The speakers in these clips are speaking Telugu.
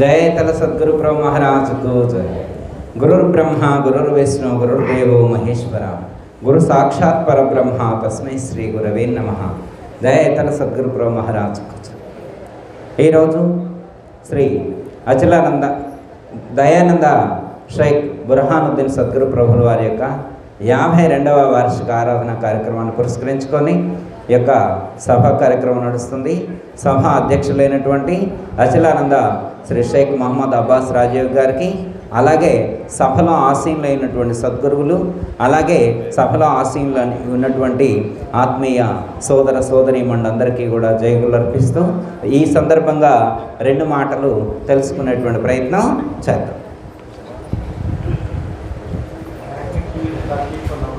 దయతల సద్గురు ప్రభు మహారాజుకు జయ. గురుర్ బ్రహ్మ గురుర్ విష్ణు గురుర్ దేవో మహేశ్వర. గురు సాక్షాత్ పరబ్రహ్మ తస్మై శ్రీ గురవే నమ. దయతల సద్గురు ప్రభు ఈరోజు శ్రీ అచలానంద దయానంద షైక్ బుర్హానుద్దీన్ సద్గురు ప్రభుల వారి యొక్క యాభై రెండవ వార్షిక ఆరాధన కార్యక్రమాన్ని పురస్కరించుకొని యొక్క సభ కార్యక్రమం నడుస్తుంది. సభ అధ్యక్షులైనటువంటి అచలానంద శ్రీ షేక్ మహమ్మద్ అబ్బాస్ రాజీవ్ గారికి అలాగే సభలో ఆసీనులైనటువంటి సద్గురువులు అలాగే సభలో ఆసీనులు ఉన్నటువంటి ఆత్మీయ సోదర సోదరి మండందరికీ కూడా జయగులు అర్పిస్తూ ఈ సందర్భంగా రెండు మాటలు తెలుసుకునేటువంటి ప్రయత్నం చేద్దాం.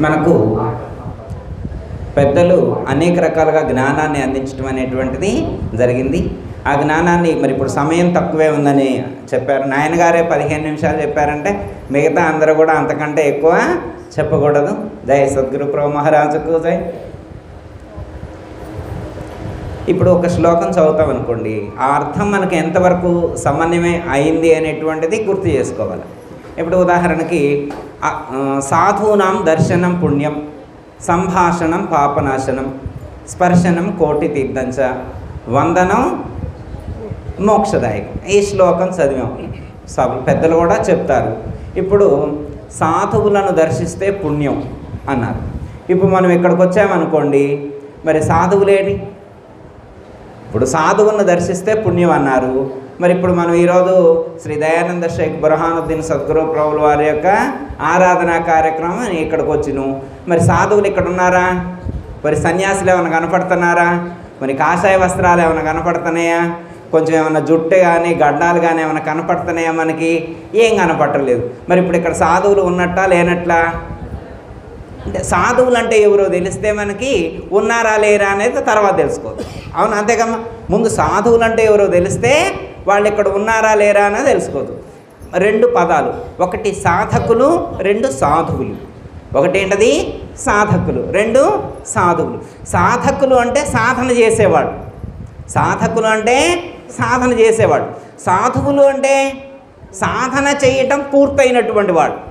మనకు పెద్దలు అనేక రకాలుగా జ్ఞానాన్ని అందించడం అనేటువంటిది జరిగింది. ఆ జ్ఞానాన్ని మరి ఇప్పుడు సమయం తక్కువే ఉందని చెప్పారు. నాయనగారే పదిహేను నిమిషాలు చెప్పారంటే మిగతా అందరూ కూడా అంతకంటే ఎక్కువ చెప్పకూడదు. జయ సద్గురు ప్రభు మహారాజుకు జై. ఇప్పుడు ఒక శ్లోకం చదువుతాం అనుకోండి. ఆ అర్థం మనకి ఎంతవరకు సమన్వయమే అయింది అనేటువంటిది గుర్తు చేసుకోవాలి. ఇప్పుడు ఉదాహరణకి సాధూనాం దర్శనం పుణ్యం. సంభాషణం పాపనాశనం స్పర్శనం కోటి తీర్థంచ వందనం మోక్షదాయకం. ఈ శ్లోకం చదివాం. సభ పెద్దలు కూడా చెప్తారు. ఇప్పుడు సాధువులను దర్శిస్తే పుణ్యం అన్నారు. ఇప్పుడు మనం ఇక్కడికి వచ్చామనుకోండి మరి సాధువులేటి? ఇప్పుడు సాధువులను దర్శిస్తే పుణ్యం అన్నారు. మరి ఇప్పుడు మనం ఈరోజు శ్రీ దయానంద షేక్ బురహానుద్దీన్ సద్గురు ప్రభుల వారి యొక్క ఆరాధనా కార్యక్రమం ఇక్కడికి వచ్చినాం. మరి సాధువులు ఇక్కడ ఉన్నారా? మరి సన్యాసులు ఏమైనా కనపడుతున్నారా? మరి కాషాయ వస్త్రాలు ఏమైనా కనపడుతున్నాయా? కొంచెం ఏమైనా జుట్టు కానీ గడ్డాలు కానీ ఏమైనా కనపడుతున్నాయా మనకి? ఏం కనపడలేదు మరి ఇప్పుడు ఇక్కడ సాధువులు ఉన్నట్టా లేనట్లా? అంటే సాధువులు అంటే ఎవరో తెలిస్తే మనకి ఉన్నారా లేరా అనేది తర్వాత తెలుసుకోవచ్చు. అవును? అంతేకమ్మా ముందు సాధువులు అంటే ఎవరో తెలిస్తే వాళ్ళు ఇక్కడ ఉన్నారా లేరా అనేది తెలుసుకోవచ్చు రెండు పదాలు. ఒకటి సాధకులు రెండు సాధువులు. ఒకటి ఏంటది? సాధకులు. రెండు సాధువులు. సాధకులు అంటే సాధన చేసేవాడు. సాధకులు అంటే సాధన చేసేవాడు. సాధువులు అంటే సాధన చేయటం పూర్తయినటువంటి వాడు.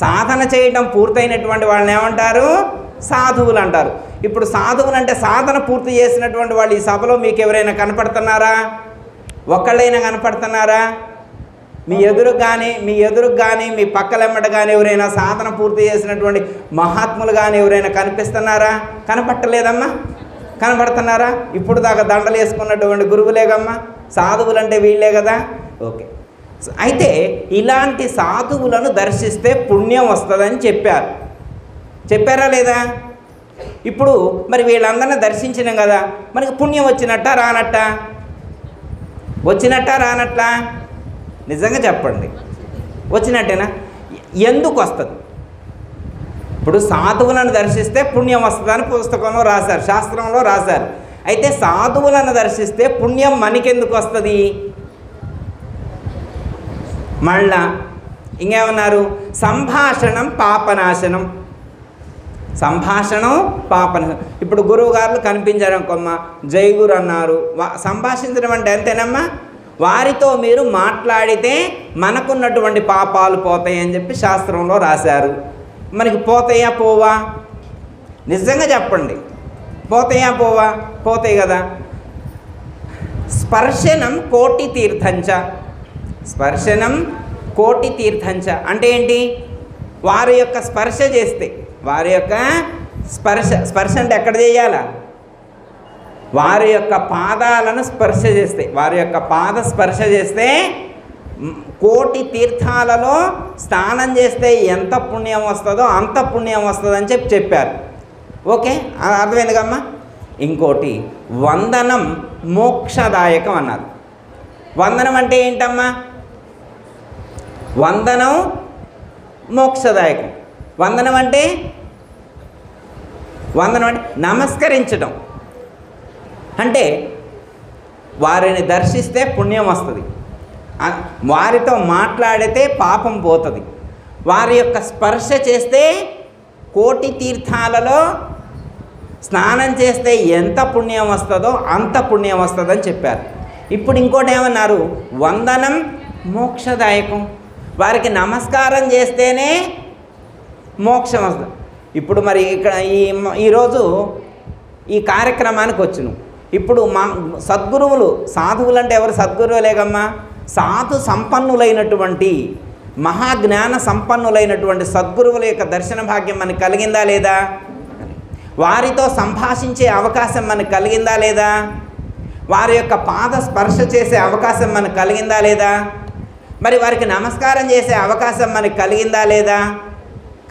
సాధన చేయటం పూర్తయినటువంటి వాళ్ళని ఏమంటారు? సాధువులు అంటారు. ఇప్పుడు సాధువులు అంటే సాధన పూర్తి చేసినటువంటి వాళ్ళు ఈ సభలో మీకు ఎవరైనా కనపడుతున్నారా? ఒక్కళ్ళైనా కనపడుతున్నారా? మీ ఎదురుకు కానీ మీ ఎదురుకు కానీ మీ పక్కలెమ్మట కానీ ఎవరైనా సాధన పూర్తి చేసినటువంటి మహాత్ములు కానీ ఎవరైనా కనిపిస్తున్నారా? కనపట్టలేదమ్మా. కనపడుతున్నారా? ఇప్పుడు దాకా దండలు వేసుకున్నటువంటి గురువులేగమ్మా. సాధువులు అంటే వీళ్ళే కదా. ఓకే. అయితే ఇలాంటి సాధువులను దర్శిస్తే పుణ్యం వస్తుందని చెప్పారు. చెప్పారా లేదా? ఇప్పుడు మరి వీళ్ళందరినీ దర్శించినాం కదా మనకి పుణ్యం వచ్చినట్ట రానట్ట? వచ్చినట్ట రానట్లా? నిజంగా చెప్పండి. వచ్చినట్టేనా? ఎందుకు వస్తుంది? ఇప్పుడు సాధువులను దర్శిస్తే పుణ్యం వస్తుందని పుస్తకంలో రాశారు శాస్త్రంలో రాశారు. అయితే సాధువులను దర్శిస్తే పుణ్యం మనకెందుకు వస్తుంది? మళ్ళా ఇంకేమన్నారు? సంభాషణం పాపనాశనం. సంభాషణం పాపన ఇప్పుడు గురువు గారు కనిపించారు అనుకోమ్మ జైగురు అన్నారు. వా సంభాషించడం అంటే అంతేనమ్మా? వారితో మీరు మాట్లాడితే మనకున్నటువంటి పాపాలు పోతాయి అని చెప్పి శాస్త్రంలో రాశారు. మనకి పోతాయా పోవా? నిజంగా చెప్పండి. పోతాయా పోవా? పోతాయి కదా. స్పర్శనం కోటి తీర్థంచ. స్పర్శనం కోటి తీర్థంచ. అంటే ఏంటి? వారి యొక్క స్పర్శ చేస్తే. వారి యొక్క స్పర్శ స్పర్శ అంటే ఎక్కడ చేయాలా? వారి యొక్క పాదాలను స్పర్శ చేస్తే. వారి యొక్క పాద స్పర్శ చేస్తే కోటి తీర్థాలలో స్నానం చేస్తే ఎంత పుణ్యం వస్తుందో అంత పుణ్యం వస్తుందని చెప్పి చెప్పారు. ఓకే? అర్థమైంది కమ్మా ఇంకోటి వందనం మోక్షదాయకం అన్నారు. వందనం అంటే ఏంటమ్మా? వందనం మోక్షదాయకం. వందనం అంటే? వందనం అంటే నమస్కరించడం అంటే వారిని దర్శిస్తే పుణ్యం వస్తుంది. వారితో మాట్లాడితే పాపం పోతుంది. వారి యొక్క స్పర్శ చేస్తే కోటి తీర్థాలలో స్నానం చేస్తే ఎంత పుణ్యం వస్తుందో అంత పుణ్యం వస్తుందని చెప్పారు. ఇప్పుడు ఇంకోటి ఏమన్నారు? వందనం మోక్షదాయకం. వారికి నమస్కారం చేస్తేనే మోక్షం వస్తుంది. ఇప్పుడు మరి ఇక్కడ ఈ ఈరోజు ఈ కార్యక్రమానికి వచ్చును. ఇప్పుడు మా సద్గురువులు సాధువులు అంటే ఎవరు సద్గురువులేగమ్మా? సాధు సంపన్నులైనటువంటి మహాజ్ఞాన సంపన్నులైనటువంటి సద్గురువుల యొక్క దర్శన భాగ్యం మనకు కలిగిందా లేదా? వారితో సంభాషించే అవకాశం మనకు కలిగిందా లేదా? వారి యొక్క పాద స్పర్శ చేసే అవకాశం మనకు కలిగిందా లేదా? మరి వారికి నమస్కారం చేసే అవకాశం మనకు కలిగిందా లేదా?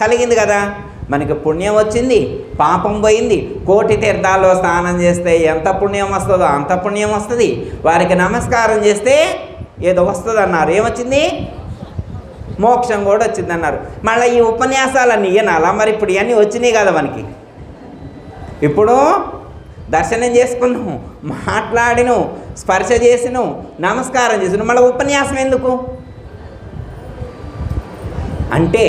కలిగింది కదా. మనకి పుణ్యం వచ్చింది పాపం పోయింది కోటి తీర్థాల్లో స్నానం చేస్తే ఎంత పుణ్యం వస్తుందో అంత పుణ్యం వస్తుంది. వారికి నమస్కారం చేస్తే ఏదో వస్తుంది అన్నారు ఏమొచ్చింది? మోక్షం కూడా వచ్చింది అన్నారు మళ్ళీ ఈ ఉపన్యాసాలన్నీ వినాలా? మరి ఇప్పుడు ఇవన్నీ వచ్చినాయి కదా మనకి. ఇప్పుడు దర్శనం చేసుకున్నాం మాట్లాడిను స్పర్శ చేసిను నమస్కారం చేసిను. మళ్ళీ ఉపన్యాసం ఎందుకు? అంటే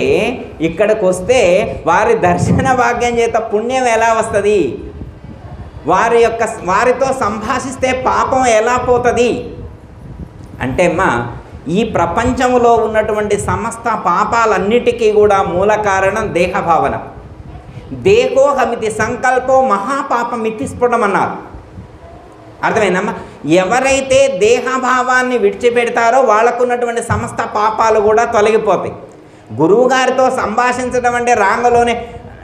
ఇక్కడికి వస్తే వారి దర్శన భాగ్యం చేత పుణ్యం ఎలా వస్తుంది? వారి యొక్క వారితో సంభాషిస్తే పాపం ఎలా పోతుంది? అంటే అమ్మా ఈ ప్రపంచంలో ఉన్నటువంటి సమస్త పాపాలన్నిటికీ కూడా మూల కారణం దేహభావన. దేహోహమితి సంకల్పం మహాపాపమితి స్ఫుటం అన్నారు అర్థమైందమ్మా? ఎవరైతే దేహభావాన్ని విడిచిపెడతారో వాళ్ళకున్నటువంటి సమస్త పాపాలు కూడా తొలగిపోతాయి. గురువుగారితో సంభాషించడం అంటే రాంగలోనే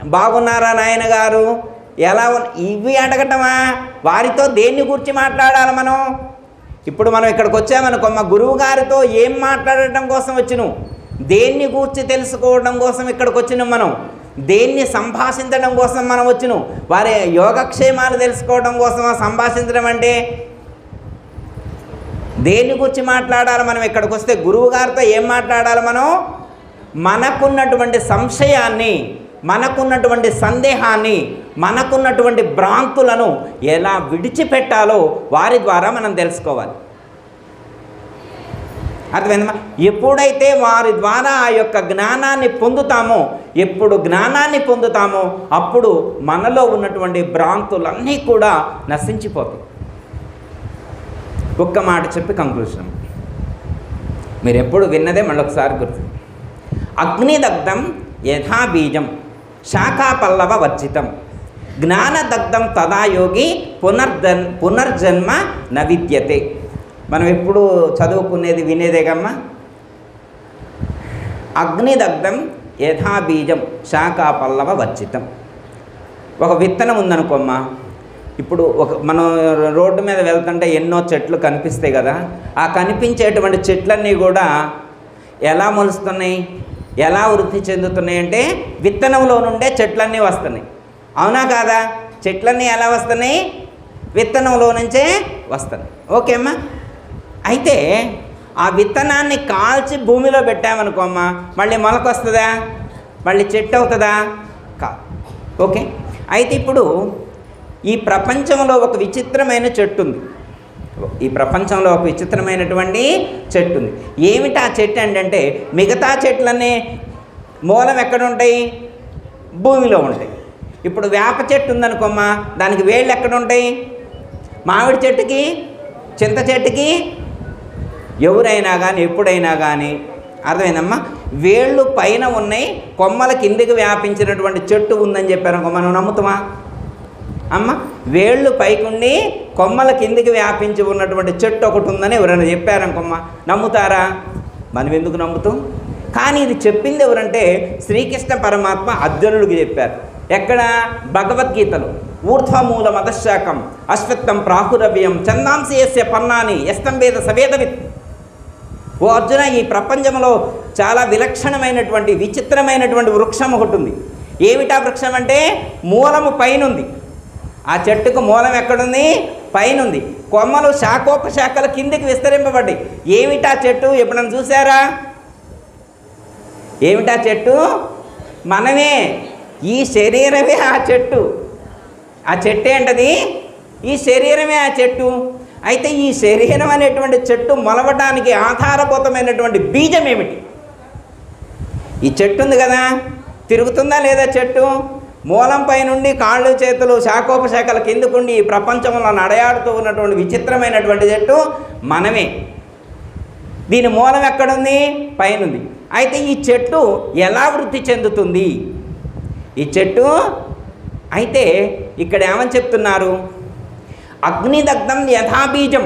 బాగున్నారా నాయన గారు ఎలా ఉన్న ఇవి అడగటమా? వారితో దేన్ని గురించి మాట్లాడాలి మనం? ఇప్పుడు మనం ఇక్కడికి వచ్చామనుకో మా గురువు గారితో ఏం మాట్లాడటం కోసం వచ్చిను? దేన్ని గూర్చి తెలుసుకోవడం కోసం ఇక్కడికి వచ్చినాం మనం? దేన్ని సంభాషించడం కోసం మనం వచ్చిను? వారి యోగక్షేమాలు తెలుసుకోవడం కోసం సంభాషించడం అంటే దేన్ని గురించి మాట్లాడాలి మనం? ఇక్కడికి వస్తే గురువు గారితో ఏం మాట్లాడాలి మనం? మనకున్నటువంటి సంశయాన్ని మనకున్నటువంటి సందేహాన్ని మనకున్నటువంటి భ్రాంతులను ఎలా విడిచిపెట్టాలో వారి ద్వారా మనం తెలుసుకోవాలి. అర్థమైందమ్మా? ఎప్పుడైతే వారి ద్వారా ఆ యొక్క జ్ఞానాన్ని పొందుతామో ఎప్పుడు జ్ఞానాన్ని పొందుతామో అప్పుడు మనలో ఉన్నటువంటి భ్రాంతులన్నీ కూడా నశించిపోతాయి. ఒక్క మాట చెప్పి కంక్లూషన్ మీరు ఎప్పుడు విన్నదే మళ్ళీ ఒకసారి గుర్తు. అగ్నిదగ్ధం యథాబీజం శాఖాపల్లవ వర్జితం జ్ఞానదగ్ధం తదా యోగి పునర్జన్ పునర్జన్మ న విద్యతే. మనం ఎప్పుడు చదువుకునేది వినేదేగమ్మా అగ్నిదగ్ధం యథాబీజం శాఖాపల్లవ వర్జితం ఒక విత్తనం ఉందనుకోమ్మా. ఇప్పుడు ఒక మనం రోడ్డు మీద వెళ్తుంటే ఎన్నో చెట్లు కనిపిస్తాయి కదా. ఆ కనిపించేటువంటి చెట్లన్నీ కూడా ఎలా మొలుస్తున్నాయి? ఎలా వృద్ధి చెందుతున్నాయి అంటే విత్తనంలో నుండే చెట్లన్నీ వస్తున్నాయి. అవునా కాదా? చెట్లన్నీ ఎలా వస్తున్నాయి? విత్తనంలో నుంచే వస్తున్నాయి. ఓకే అమ్మా. అయితే ఆ విత్తనాన్ని కాల్చి భూమిలో పెట్టామనుకో అమ్మా మళ్ళీ మొలకొస్తుందా? మళ్ళీ చెట్టు అవుతుందా? కా ఓకే. అయితే ఇప్పుడు ఈ ప్రపంచంలో ఒక విచిత్రమైన చెట్టు ఉంది. ఈ ప్రపంచంలో ఒక విచిత్రమైనటువంటి చెట్టు ఉంది ఏమిటి ఆ చెట్టు అంటే మిగతా చెట్లన్నీ మూలం ఎక్కడ ఉంటాయి భూమిలో ఉంటాయి. ఇప్పుడు వేప చెట్టు ఉందనుకోమ్మా దానికి వేళ్ళు ఎక్కడ ఉంటాయి మామిడి చెట్టుకి చింత చెట్టుకి? ఎవరైనా కానీ ఎప్పుడైనా కానీ అర్థమైందమ్మా? వేళ్ళు పైన ఉన్నాయి కొమ్మల కిందికి వ్యాపించినటువంటి చెట్టు ఉందని చెప్పారు మనం నమ్ముతామా? అమ్మ వేళ్ళు పైకుండి కొమ్మల కిందికి వ్యాపించి ఉన్నటువంటి చెట్టు ఒకటి ఉందని ఎవరైనా చెప్పారనుకోమ్మ. నమ్ముతారా? మనం ఎందుకు నమ్ముతాం? కానీ ఇది చెప్పింది ఎవరంటే శ్రీకృష్ణ పరమాత్మ అర్జునుడికి చెప్పారు. ఎక్కడ? భగవద్గీతలో. ఊర్ధ్వమూల మదశాకం అశ్వత్థం ప్రాహురవ్యం చందాంసి ఎస్య పన్నాని ఎస్తంభేద సవేదవిత్. ఓ అర్జున ఈ ప్రపంచంలో చాలా విలక్షణమైనటువంటి విచిత్రమైనటువంటి వృక్షం ఒకటి ఉంది. ఏమిటా వృక్షం అంటే? మూలము పైనుంది. ఆ చెట్టుకు మూలం ఎక్కడుంది? పైనుంది. కొమ్మలు శాఖోపశాఖల కిందికి విస్తరింపబడ్డాయి. ఏమిటా చెట్టు? ఎప్పుడన్నా చూసారా ఏమిటా చెట్టు? మనమే. ఈ శరీరమే ఆ చెట్టు. ఆ చెట్టు ఏంటది? ఈ శరీరమే ఆ చెట్టు. అయితే ఈ శరీరం అనేటువంటి చెట్టు మొలవటానికి ఆధారభూతమైనటువంటి బీజం ఏమిటి? ఈ చెట్టు ఉంది కదా. తిరుగుతుందా లేదా చెట్టు? మూలంపై నుండి కాళ్ళు చేతులు శాఖోపశాఖల కిందకుండి ఈ ప్రపంచంలో నడయాడుతూ ఉన్నటువంటి విచిత్రమైనటువంటి చెట్టు మనమే. దీని మూలం ఎక్కడుంది? పైనుంది. అయితే ఈ చెట్టు ఎలా వృద్ధి చెందుతుంది? ఈ చెట్టు అయితే ఇక్కడ ఏమని చెప్తున్నారు? అగ్నిదగ్ధం యథాబీజం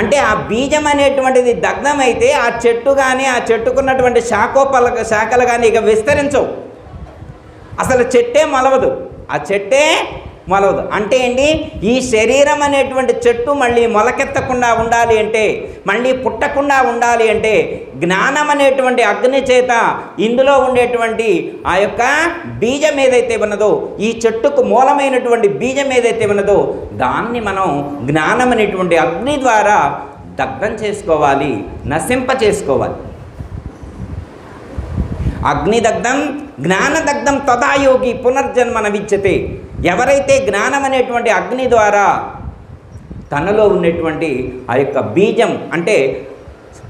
అంటే ఆ బీజం అనేటువంటిది దగ్ధమైతే ఆ చెట్టు కానీ ఆ చెట్టుకున్నటువంటి శాఖోపల శాఖలు కానీ ఇక విస్తరించవు. అసలు చెట్టే మలవదు. ఆ చెట్టే మొలవదు. అంటే ఏంటి? ఈ శరీరం అనేటువంటి చెట్టు మళ్ళీ మొలకెత్తకుండా ఉండాలి అంటే మళ్ళీ పుట్టకుండా ఉండాలి అంటే జ్ఞానం అనేటువంటి అగ్ని చేత ఇందులో ఉండేటువంటి ఆ యొక్క బీజం ఏదైతే ఉన్నదో ఈ చెట్టుకు మూలమైనటువంటి బీజం ఏదైతే ఉన్నదో దాన్ని మనం జ్ఞానం అనేటువంటి అగ్ని ద్వారా దగ్ధం చేసుకోవాలి నశింప చేసుకోవాలి అగ్నిదగ్ధం జ్ఞానదగ్ధం తదాయోగి పునర్జన్మన విద్యతే ఎవరైతే జ్ఞానం అనేటువంటి అగ్ని ద్వారా తనలో ఉన్నటువంటి ఆ యొక్క బీజం అంటే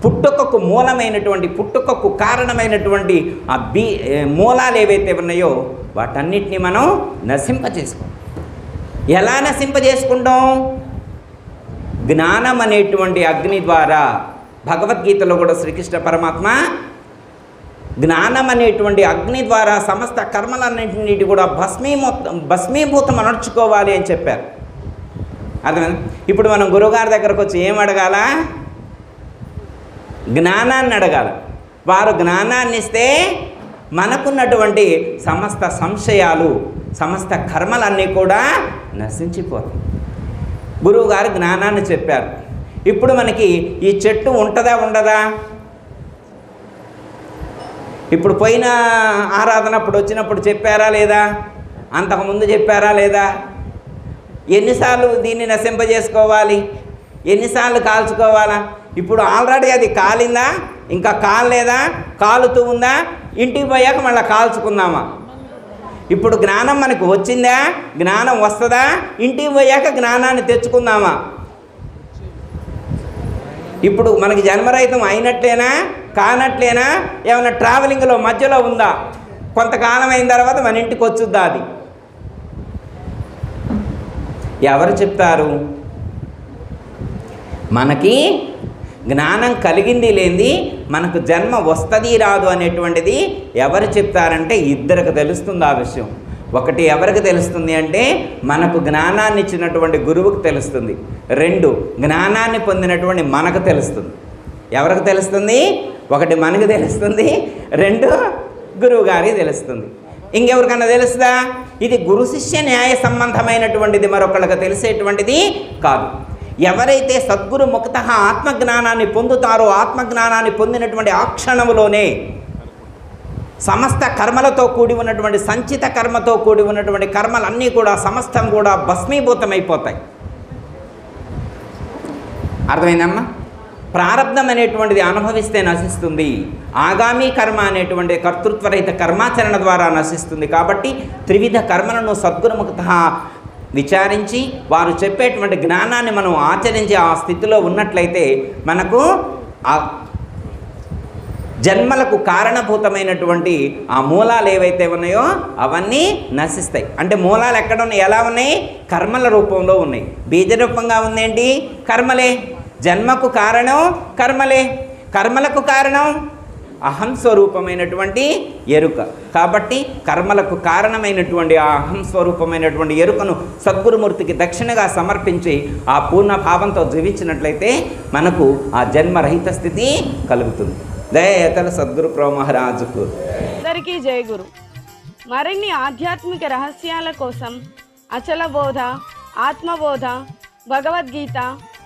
పుట్టుకకు మూలమైనటువంటి పుట్టుకకు కారణమైనటువంటి ఆ బీ మూలాలు ఏవైతే ఉన్నాయో వాటన్నిటిని మనం నశింపచేసుకోం. ఎలా నశింపజేసుకుంటాం? జ్ఞానం అనేటువంటి అగ్ని ద్వారా. భగవద్గీతలో కూడా శ్రీకృష్ణ పరమాత్మ జ్ఞానం అనేటువంటి అగ్ని ద్వారా సమస్త కర్మలన్నింటినీ కూడా భస్మీమో భస్మీభూతం అనర్చుకోవాలి అని చెప్పారు. అర్థమైంది? ఇప్పుడు మనం గురువుగారి దగ్గరకు వచ్చి ఏం అడగాల? జ్ఞానాన్ని అడగాలి. వారు జ్ఞానాన్ని ఇస్తే మనకున్నటువంటి సమస్త సంశయాలు సమస్త కర్మలన్నీ కూడా నశించిపోతాయి. గురువుగారు జ్ఞానాన్ని చెప్పారు. ఇప్పుడు మనకి ఈ చెట్టు ఉంటుందా ఉండదా? ఇప్పుడు పోయిన ఆరాధన అప్పుడు వచ్చినప్పుడు చెప్పారా లేదా? అంతకుముందు చెప్పారా లేదా? ఎన్నిసార్లు దీన్ని నశింపజేసుకోవాలి? ఎన్నిసార్లు కాల్చుకోవాలా? ఇప్పుడు ఆల్రెడీ అది కాలిందా? ఇంకా కాలేదా కాలుతూ ఉందా? ఇంటికి పోయాక మళ్ళీ కాల్చుకుందామా? ఇప్పుడు జ్ఞానం మనకు వచ్చిందా? జ్ఞానం వస్తుందా? ఇంటికి పోయాక జ్ఞానాన్ని తెచ్చుకుందామా? ఇప్పుడు మనకి జన్మరహితం అయినట్లేనా? కానట్లేనా? ఏమైనా ట్రావెలింగ్లో మధ్యలో ఉందా? కొంతకాలం అయిన తర్వాత మన ఇంటికి వచ్చుద్దా అది? ఎవరు చెప్తారు? మనకి జ్ఞానం కలిగింది లేనిది మనకు జన్మ వస్తుంది రాదు అనేటువంటిది ఎవరు చెప్తారంటే ఇద్దరికి తెలుస్తుంది ఆ విషయం. ఒకటి ఎవరికి తెలుస్తుంది అంటే మనకు జ్ఞానాన్ని ఇచ్చినటువంటి గురువుకు తెలుస్తుంది. రెండు జ్ఞానాన్ని పొందినటువంటి మనకు తెలుస్తుంది. ఎవరికి తెలుస్తుంది? ఒకటి మనకు తెలుస్తుంది రెండు గురువు గారికి తెలుస్తుంది. ఇంకెవరికన్నా తెలుస్తుందా? ఇది గురు శిష్య న్యాయ సంబంధమైనటువంటిది మరొకళ్ళకి తెలిసేటువంటిది కాదు. ఎవరైతే సద్గురు ముక్త ఆత్మజ్ఞానాన్ని పొందుతారో ఆత్మజ్ఞానాన్ని పొందినటువంటి ఆ క్షణంలోనే సమస్త కర్మలతో కూడి ఉన్నటువంటి సంచిత కర్మతో కూడి ఉన్నటువంటి కర్మలన్నీ కూడా సమస్తం కూడా భస్మీభూతమైపోతాయి. అర్థమైందమ్మా? ప్రారంధం అనేటువంటిది అనుభవిస్తే నశిస్తుంది. ఆగామి కర్మ అనేటువంటి కర్తృత్వరహిత కర్మాచరణ ద్వారా నశిస్తుంది. కాబట్టి త్రివిధ కర్మలను సద్గురుముఖత విచారించి వారు చెప్పేటువంటి జ్ఞానాన్ని మనం ఆచరించి ఆ స్థితిలో ఉన్నట్లయితే మనకు ఆ జన్మలకు కారణభూతమైనటువంటి ఆ మూలాలు ఏవైతే ఉన్నాయో అవన్నీ నశిస్తాయి. అంటే మూలాలు ఎక్కడ ఉన్నాయి? ఎలా ఉన్నాయి? కర్మల రూపంలో ఉన్నాయి. బీజ రూపంగా ఉందేంటి? కర్మలే. జన్మకు కారణం కర్మలే. కర్మలకు కారణం అహం స్వరూపమైనటువంటి ఎరుక. కాబట్టి కర్మలకు కారణమైనటువంటి ఆ అహం స్వరూపమైనటువంటి ఎరుకను సద్గురుమూర్తికి దక్షిణగా సమర్పించి ఆ పూర్ణ భావంతో జీవించినట్లయితే మనకు ఆ జన్మరహిత స్థితి కలుగుతుంది. దయతల సద్గురు ప్రోమహారాజుకు అందరికీ జయ గురు. మరిన్ని ఆధ్యాత్మిక రహస్యాల కోసం అచల బోధ ఆత్మబోధ భగవద్గీత